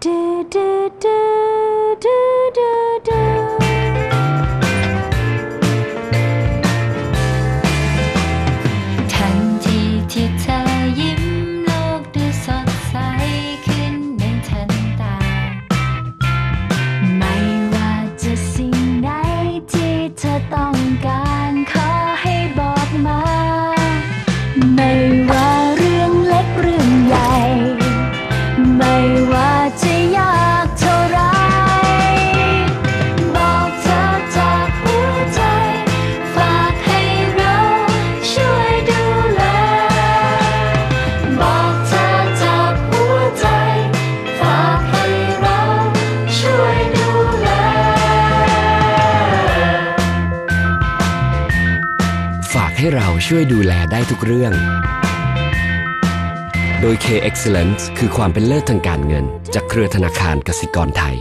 do do do do do do ทันทีที่เธอยิ้มโลกดูสดใสขึ้นในทันตา ไม่ว่าจะสิ่งไหนที่เธอต้องการขอให้บอกมา ไม่ว่าเรื่องเล็กเรื่องใหญ่ ไม่ว่า ให้เราช่วยดูแลได้ทุกเรื่อง โดย K Excellence คือความเป็นเลิศทางการเงิน จากเครือธนาคารกสิกรไทย